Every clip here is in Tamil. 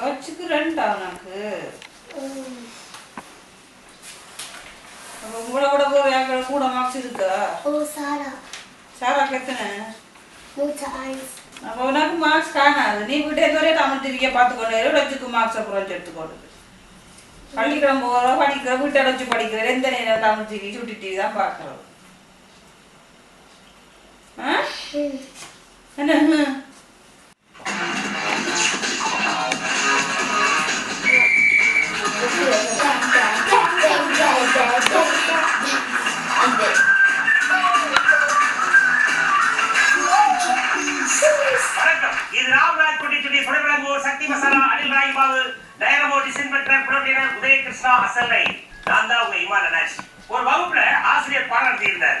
பட்சுக்கு ரெண்டா உனக்கு? உங்களோட கூட போய் அங்கே கூட மார்க்ஸ் இருக்கா? Sarah, சாரா. Note 1. அப்போ உனக்கு மார்க்ஸ் காணாது. நீ வீட்டே தோறையே தமிழ் டிவியை பார்த்துக்கொண்டு வச்சுக்கு மார்க்ஸை குறைஞ்சி எடுத்துக்கொண்டு படிக்கிற போகிற படிக்கிற வீட்டை வச்சு படிக்கிற எந்த நேரம் தமிழ் டிவி சுட்டி டிவி தான் Hm. என்ன? புரோட்டீனர் உதயகிருஷ்ணா அசல்லை நான் தான் உங்க இமான் அனாஜ் ஒரு வகுப்புல ஆசிரியர் பாடம் நடத்தியிருந்தார்.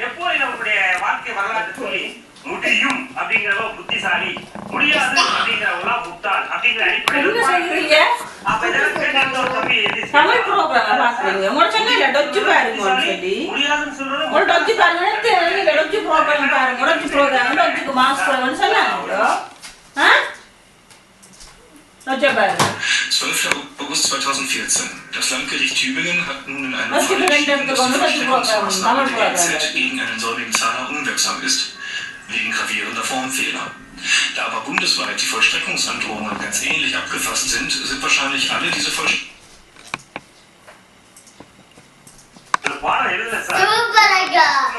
நெப்போலியன் அவர்களுடைய வாழ்க்கை வரலாற்று சொல்லி முடியும் அப்படிங்கிறவ புத்திசாலி முடியாது அப்படிங்கிறவங்களா முட்டாள் அப்படிங்கிற அடிப்படையில் அப்ப இதெல்லாம் கேட்டு ஒரு தம்பி தமிழ் ப்ரோக்ராம் டொச்சு சொல்லி. முடியாதுன்னு சொல்றது ஒரு டொச்சு பாருங்க தெரியல டொச்சு ப்ரோக்ராம் பாருங்க டொச்சு ப்ரோக்ராம் டொச்சுக்கு சொன்னாங்க ஆ? டொச்சு பாருங்க. 12. August 2014. Das Landgericht Tübingen hat nun in einem Fall entschieden, dass die Verstreckungsmaßnahme der EZ gegen einen Säublingshahner unwirksam ist, wegen gravierender Formfehler. Da aber bundesweit die Vollstreckungsandrohungen ganz ähnlich abgefasst sind, sind wahrscheinlich alle diese Vollstreckungsandrohungen Super, Digga!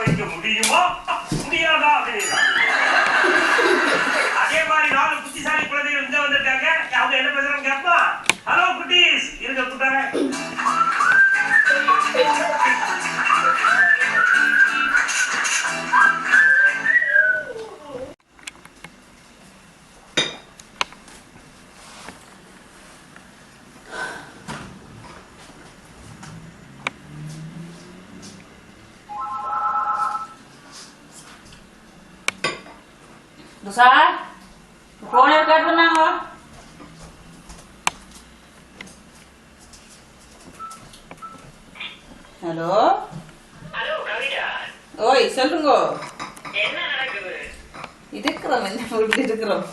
Hello hello Kavitha ஓய் சொல்லுங்க என்ன நடக்குது இருக்கிறோம் என்ன வீட்டு இருக்கிறோம்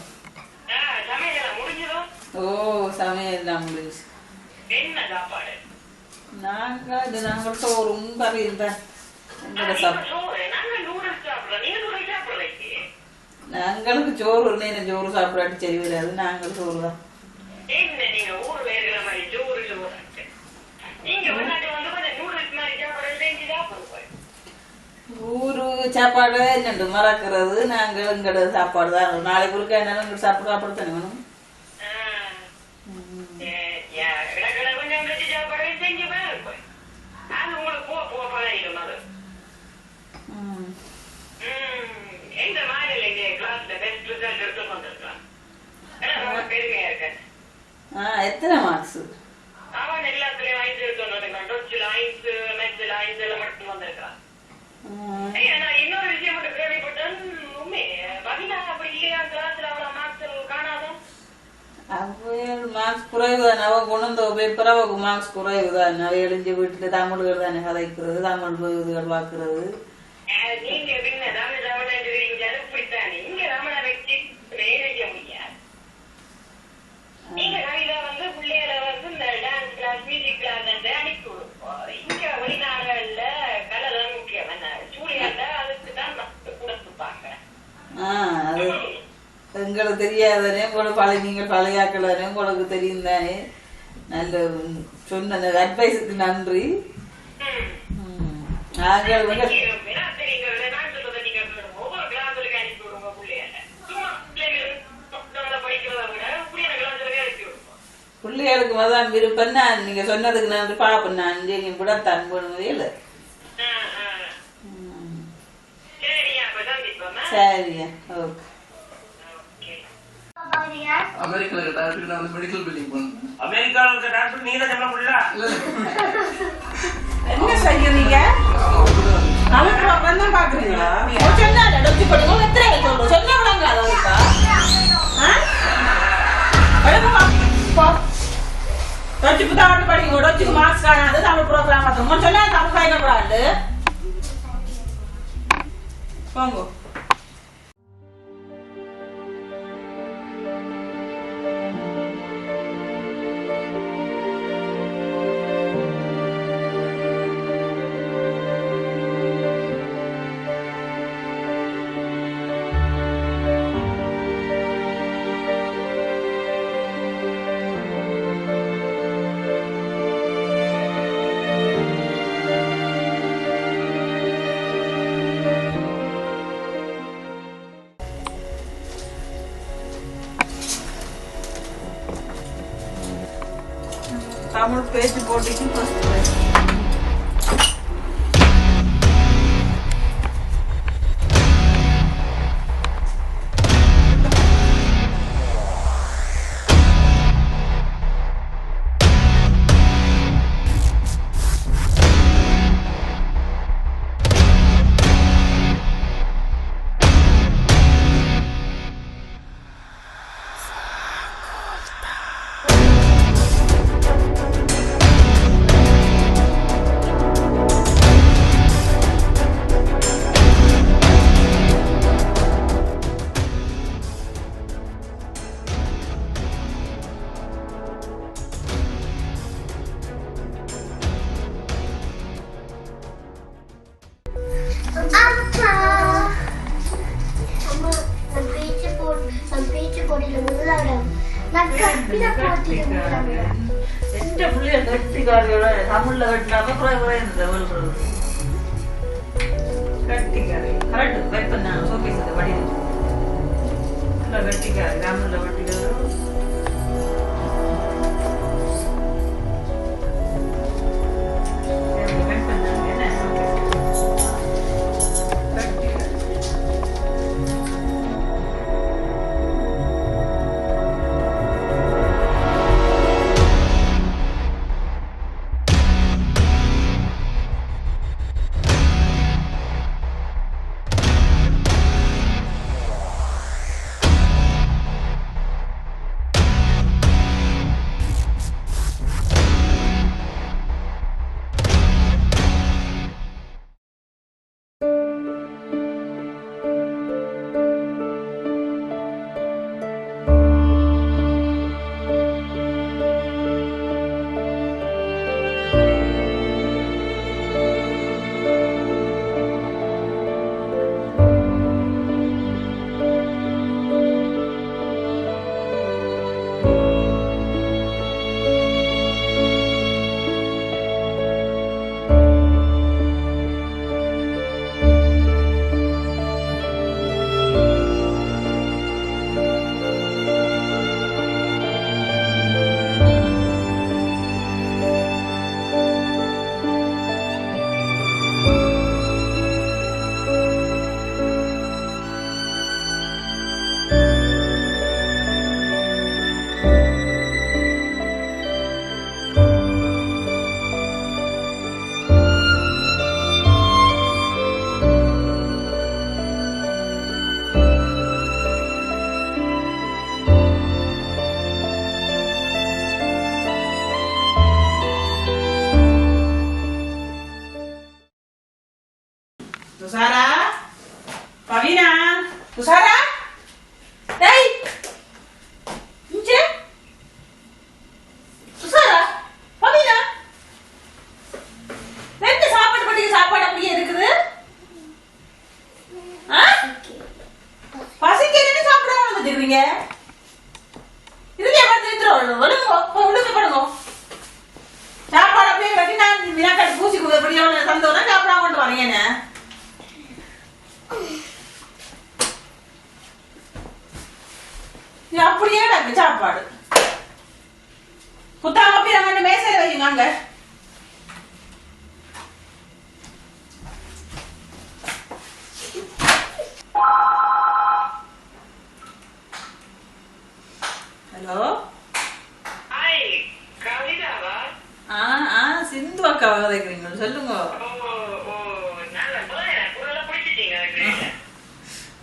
சமையல் முடிஞ்சதும் ஓ சமையல் தான் முடிஞ்சு என்ன சாப்பாடு நாங்கள் இது நாங்கள் சோறும் கறியும் தான் எங்களோட சாப்பிட்டோம் சோறு நாங்க நூடுல்ஸ் சாப்பிடுறோம் நீங்க நூடுல்ஸ் சாப்பிடுறீங்க நாங்களுக்கு சோறு நேரம் சோறு சாப்பிடாட்டி சரி வராது நாங்கள் சோறு தான் என்ன நீங்க ஊர் வேறுகிற மாதிரி சோறு சோறு நீங்க முன்னாடி வந்து கொஞ்சம் நூடுல்ஸ் மாதிரி சாப்பிடுறது செஞ்சு சாப்பிடுவோம் ஊரு சாப்பாடு என்னண்டு மறக்கிறது நாங்கள் எங்களோட சாப்பாடு தான். நாளைக்கு ஒருக்கா என்ன எங்கள் சாப்பாடு சாப்பாடு தானே வேணும். எத்தனை மார்க்ஸ் அவன் எல்லாத்துலயும் ஐந்து டொச்சில் ஐந்து மெச்சில் ஐந்து எல்லாம் மட்டும் வந்திருக்கான். இன்னொரு விஷயம் மட்டும் கேள்விப்பட்டேன். உண்மை பவினா அப்படி இல்லையா? கிளாஸ்ல அவ்வளவு மார்க்ஸ் காணாதும் அவையல் மார்க்ஸ் குறைவு தானே அவன் கொண்டு வந்த பேப்பர் அவக்கு மார்க்ஸ் குறைவு தானே அவ எழுஞ்சி வீட்டில் தமிழ்கள் தானே கதைக்கிறது தமிழ் இதுகள் பார்க்கறது அஹ், நீங்க பின்ன தமிழ் தமிழ் என்று இப்படித்தானே இங்க ரமண வச்சு வைக்க முடியாது நீங்க கவிதா வந்து பிள்ளைகளை வந்து இந்த டான்ஸ் கிளாஸ் மியூசிக் கிளாஸ் அனுப்பி விடுவோம் இங்க வெளிநாடுகள்ல கலை தான் முக்கியம் என்ன சூழியாண்ட அதுக்கு தான் கொடுத்துப்பாங்க ஆ அது எங்களுக்கு தெரியாதானே போல பழைய நீங்கள் பழையாக்கலானே உங்களுக்கு தெரியும் தானே நல்ல சொன்ன அட்வைஸுக்கு நன்றி. நாங்கள் வந்து பிள்ளைகளுக்கு மதான் விருப்பம் நான் நீங்கள் சொன்னதுக்கு நன்றி பாப்பேன் நான் சரி கூட தன் பண்ணுவே இல்லை சரியா ஓகே அமெரிக்கால இருக்க டாக்டருக்கு நான் வந்து மெடிக்கல் பில்டிங் பண்ணேன் அமெரிக்காவில் இருக்க டாக்டர் நீங்க தான் சொல்ல முடியல. என்ன செய்யறீங்க தமிழ் ப்ரோக்ராம் தான் பாக்குறீங்களா? சொன்னா டொச்சு படிங்க எத்தனை சொல்றோம் சொன்னா விளங்காத இருக்கா? ஆ? எடுங்க வா. போ. டொச்சுக்கு தான் படிங்க டொச்சுக்கு மார்க்ஸ் காணாது தமிழ் ப்ரோக்ராம் அது முன் சொன்னா தமிழ் பயணப்படாது போங்க. தமிழ் பேச்சு போட்டிக்கு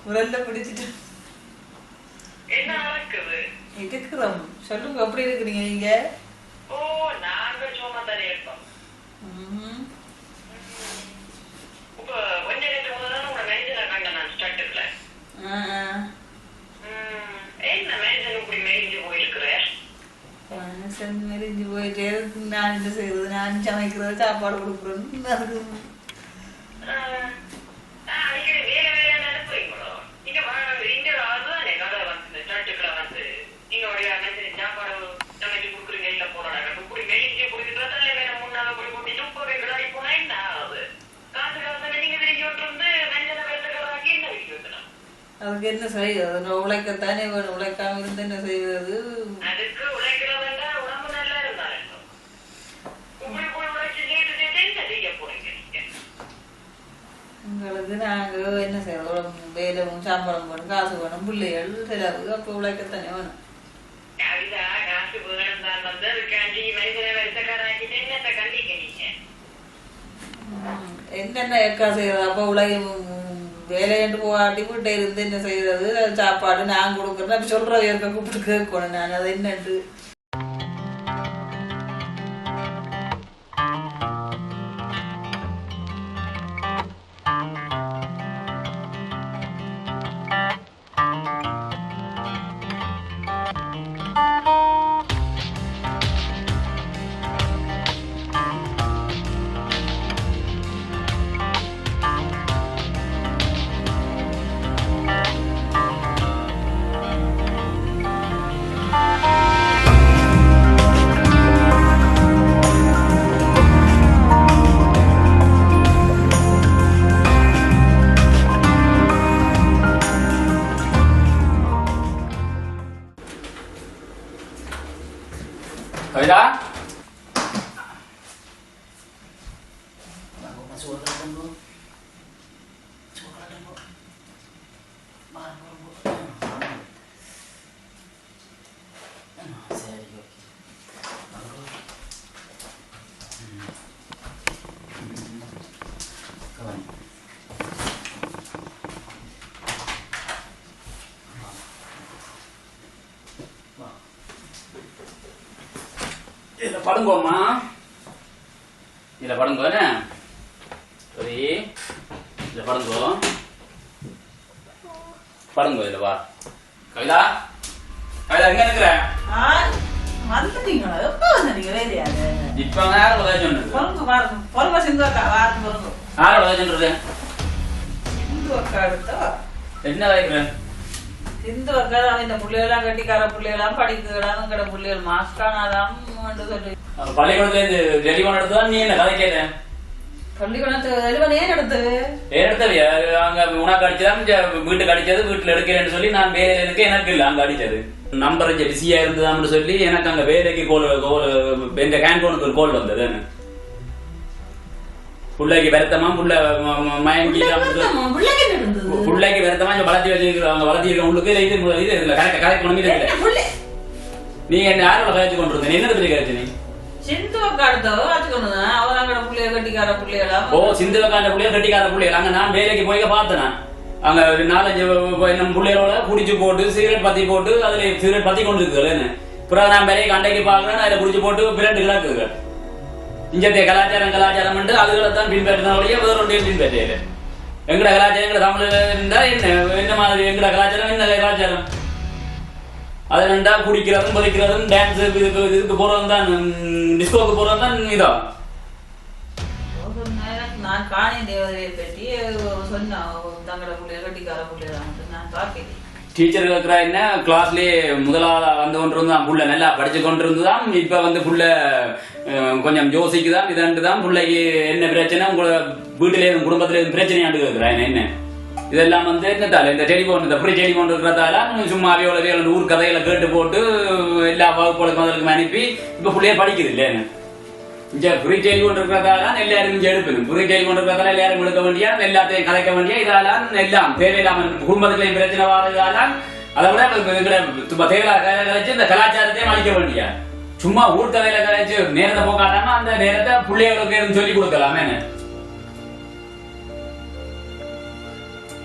குரல்ல பிடிச்சிட்டு. என்ன நடக்குது? இருக்கிறோம் சொல்லுங்க எப்படி இருக்கிறீங்க நீங்க? ஓ ம். இப்ப கொஞ்ச நேரத்துக்கு முதல்ல உங்களை மென்ஷனை கண்டேன் நான். என்ன இப்படி போயிருக்கிறேன் மனுஷன் போயிட்டே இருக்கு. நான் என்ன செய்யறது நான் சமைக்கிறது சாப்பாடு கொடுக்குறேன்னு அதுக்கு அடிக்கடி வேலை வேலை நடப்புறீங்களோ நீங்க இங்க அதுதானே கதை வந்து ஸ்டார்ட்டுக்குள்ள வந்து நீங்க ஒரு மென்ஷன் சாப்பாடு சமைச்சு கொடுக்குறீங்க இல்ல போறாங்க இப்படி மெலிஞ்சு கொடுக்குறதால வேற முன்னால போய் கூட்டி முப்பது கிளாடி போனா என்ன ஆகுது காசு காசு நீங்க விரிஞ்சு விட்டுருந்து மென்ஷனை வெறுத்துக்கிறாக்கி என்ன விரிஞ்சு விட்டுலாம் அதுக்கு என்ன செய்யறது உழைக்கத்தானே வேணும் உழைக்காம இருந்து என்ன செய்வது? உங்களுக்கு நாங்கள் என்ன? செய்யறோம் வேலை சம்பளம் வேணும் காசு வேணும் பிள்ளைகள் செலவு அப்போ உழைக்கத்தானே வேணும். என்னென்ன எக்கா செய்யறது? அப்போ உலக வேலையண்டு போகாட்டி வீட்டை இருந்து என்ன செய்யறது? சாப்பாடு நான் கொடுக்குறேன் அப்படி சொல்ற இருக்க கூப்பிட்டு கேட்கணும்? நான் அதை என்னண்டு? படுங்கோம்மா. இதுல படுங்கோ என்ன? சரி இதுல படுங்கோ. படுங்கோ இதுல வா. கவிதா கவிதா எங்க இருக்கிற வந்துட்டீங்களா? எப்போ வந்தீங்க வேலையாது இப்ப யார் உதவி சொன்னது பொறுங்க பாருங்க. பொறுங்க சிந்து அக்கா வாரம் பொறுங்க. யார் உதவி சிந்து அக்கா எடுத்தா? என்ன வைக்கிறேன் சிந்து அக்கா இந்த பிள்ளைகளாம் கட்டிக்கார பிள்ளைகளாம் படிக்கிறாங்க கடை பிள்ளைகள் மாஸ்கானாதான் சொல்லி. பள்ளிக்கூடத்துல இருந்து டெலிஃபோன் எடுத்துதான் நீ என்ன கதை கேட்டேன் பள்ளிக்கூடத்து எழுவன் ஏன் எடுத்தது எடுத்தவையா அங்க உனக்கு அடிச்சதான் வீட்டுக்கு அடிச்சது வீட்டுல எடுக்கிறேன்னு சொல்லி நான் வேலையில இருக்க எனக்கு இல்ல அங்க அடிச்சது. நம்பர் இங்க பிஸியா இருந்ததாம்னு சொல்லி எனக்கு அங்க வேலைக்கு கோல் கோல் எங்க கேன்போனுக்கு ஒரு கோல் வந்தது. பிள்ளைக்கு வருத்தமா? புள்ள மயங்கி பிள்ளைக்கு வருத்தமா? வளர்த்தி வச்சிருக்காங்க வளர்த்தி இருக்க உங்களுக்கு இது இது கரெக்ட் கரெக்ட் பண்ணி என்ன பிள்ளை? நீங்க என்ன யாரோட கழிச்சு கொண்டு இருந்தீங்க என்ன கழிச்சு நீ? சிந்து அக்கா எடுத்தவோ வச்சுக்கொண்டுதான் அவன் கடை பிள்ளைய கட்டிக்கார பிள்ளைகளாம் ஓ சிந்துவக்காண்ட புள்ளைய கட்டிக்கார புள்ளைகள் அங்க நான் வேலைக்கு போய் பார்த்தேன் அங்க ஒரு நாலஞ்சு நம்ம பிள்ளைகளோட குடிச்சு போட்டு சிகரெட் பத்தி போட்டு அதுல சிகரெட் பத்தி கொண்டு இருக்குதுன்னு அப்புறம் நான் வேலையை கண்டைக்கு பாக்குறேன் அதுல குடிச்சு போட்டு பிரெண்டு கிடக்குது இஞ்சத்திய கலாச்சாரம் கலாச்சாரம் அதுகளை தான் பின்பற்றினாலேயே வேற ஒன்றையும் பின்பற்றியது எங்கட கலாச்சாரம் எங்கட தமிழ் இருந்தா என்ன? என்ன மாதிரி எங்கட கலாச்சாரம் என்ன கலாச்சாரம்? அது ரெண்டா குடிக்கிறதும் பறிக்கிறதும் டான்ஸ் இதுக்கு இதுக்கு போறதும் தான் டிஸ்கோக்கு போறதும் தான் இதா நான் காணி தேவதையை பற்றி சொன்னான் தங்கட பிள்ளைய கட்டிக்கார பிள்ளைதான் நான் பார்க்கல டீச்சர் இருக்கிறா என்ன கிளாஸ்லயே முதலாவது வந்து கொண்டு இருந்தான் புள்ள நல்லா படிச்சு கொண்டு இருந்துதான் இப்ப வந்து புள்ள கொஞ்சம் யோசிக்குதான் இதண்டு தான் பிள்ளைக்கு என்ன பிரச்சனை உங்க வீட்டுல குடும்பத்துல பிரச்சனையாண்டு இருக்கிறான் என்ன இதெல்லாம் வந்து என்னத்தால இந்த டெலிஃபோன் இந்த ஃப்ரீ டெலிஃபோன் இருக்கிறதால சும்மா அவையோட வேலை ஊர் கதையில கேட்டு போட்டு எல்லா வகுப்புகளுக்கும் அதற்கு அனுப்பி இப்போ பிள்ளைய படிக்குது இல்லைன்னு இங்கே ஃப்ரீ டெலிஃபோன் இருக்கிறதால எல்லாரும் இங்கே எடுப்பேன் ஃப்ரீ டெலிஃபோன் இருக்கிறதால எல்லாரும் எடுக்க வேண்டியா எல்லாத்தையும் கலைக்க வேண்டிய இதால எல்லாம் தேவையில்லாமல் குடும்பத்துக்கு பிரச்சனை வரதால அதை விட எங்களை தேவையில்லாத கலைச்சு இந்த கலாச்சாரத்தையும் அழிக்க வேண்டிய சும்மா ஊர் கதையில கலைச்சு நேரத்தை போக்காட்டாம அந்த நேரத்தை பிள்ளைகளுக்கு எதுவும் சொல்லி கொடுக்கலாம்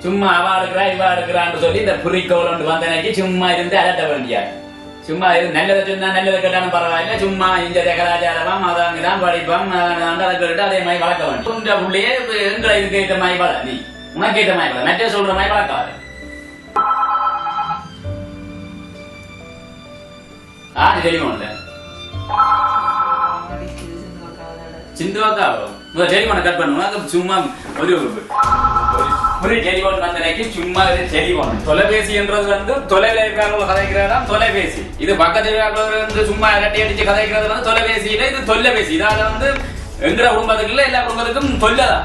சும்மா அவா இருக்கிறா இவா இருக்கிறான்னு சொல்லி இந்த புரிக்கோல் வந்தனைக்கு சும்மா இருந்து அலட்ட வேண்டிய சும்மா இது நல்லதை சொன்னா நல்லதை கேட்டாலும் பரவாயில்ல சும்மா இந்த கலாச்சாரம் அதான் இதான் படிப்பான் அந்த அதை கேட்டு அதே மாதிரி வளர்க்க வேண்டும். உங்க புள்ளையே எங்களை இதுக்கு ஏற்ற மாதிரி வள நீ உனக்கு ஏற்ற மாதிரி வள மற்ற சொல்ற மாதிரி வளர்க்காது. ஆ காதோட. சிந்துவாக்கா முதல் டெலிஃபோனை கட் பண்ணுவோம் சும்மா ஒரு ஒரு- ஒரு டெலிஃபோன் வந்தனைக்கு சும்மா ஒரு தொலைபேசி என்றது வந்து தொலைவில் இருக்கிறவங்க கதைக்கிறதா தொலைபேசி. இது பக்கத்து வந்து சும்மா இரட்டி அடிச்சு கதைக்கிறது வந்து தொலைபேசியில இது தொல்லைபேசி. இதால வந்து எங்கிற குடும்பத்துக்கு இல்ல எல்லா குடும்பத்துக்கும் தொல்லதான்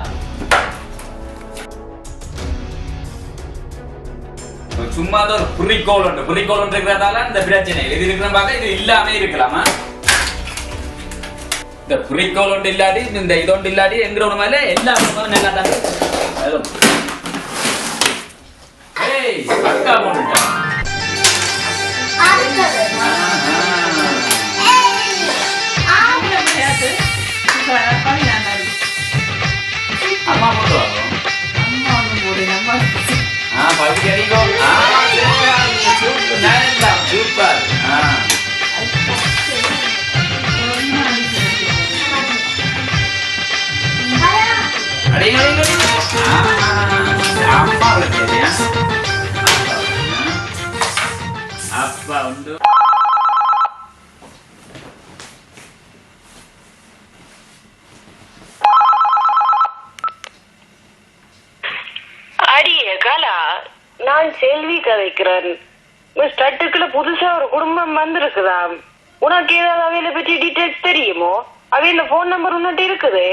சும்மா அது ஒரு குறிக்கோள் உண்டு. குறிக்கோள் உண்டு இருக்கிறதால இந்த பிரச்சனை இது இருக்கிற பார்க்க இது இல்லாம இருக்கலாமா இந்த குறிக்கோள் ஒன்று இல்லாட்டி இந்த இது இல்லாட்டி எங்கிற ஒரு மாதிரி எல்லா குடும்பமும் நல்லா தான் இருக்கும். அதுவும். ஏய் அக்கா போட்டுட்டா அடுத்தது விளையாட்டு. இப்ப பழி நான் தான். அம்மா போட்டு வைக்கிறேன் ஸ்டட்டுக்குள்ள புதுசா ஒரு குடும்பம் வந்திருக்குதாம் உனக்கு ஏதாவது அவையில பற்றி டீட்டெயில்ஸ் தெரியுமோ? அவையில போன் நம்பர் உன்னிட்டு இருக்குது.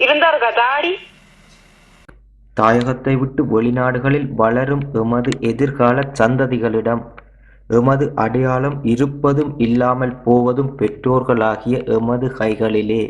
இருந்தா இருக்கா தாடி? தாயகத்தை விட்டு வெளிநாடுகளில் வளரும் எமது எதிர்கால சந்ததிகளிடம் எமது அடையாளம் இருப்பதும் இல்லாமல் போவதும் பெற்றோர்களாகிய எமது கைகளிலே.